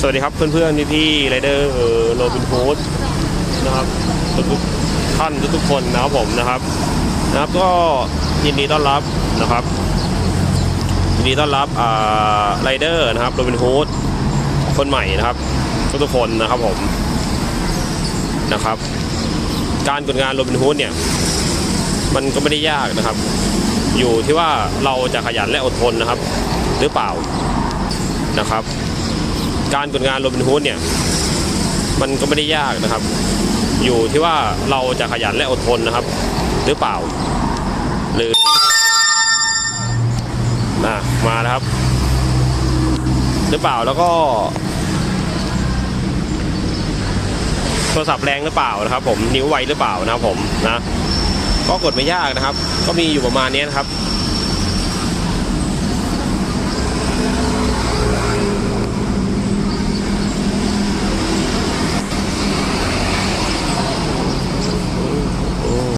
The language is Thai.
สวัสดีครับเพื่อนๆพี่ๆไรเดอร์โรบินฮูดนะครับทุกท่านทุกๆคนนะครับผมนะครับนะครับก็ยินดีต้อนรับนะครับ ยินดีต้อนรับอ่าไรเดอร์นะครับโรบินฮูดคนใหม่นะครับทุกๆคนนะครับผมนะครับ การกดงานโรบินฮูดเนี่ยมันก็ไม่ได้ยากนะครับ อยู่ที่ว่าเราจะขยันและอดทนนะครับ หรือเปล่านะครับ การกดงานโรบินฮูดเนี่ยมันก็ไม่ได้ยากนะครับ อยู่ที่ว่าเราจะขยันและอดทนนะครับ หรือเปล่า หรืออะมาแล้วครับ หรือเปล่าแล้วก็โทรศัพท์แรงหรือเปล่านะครับ ผมนิ้วไวหรือเปล่านะครับผมนะก็กดไม่ยากนะครับ ก็มีอยู่ประมาณนี้นะครับ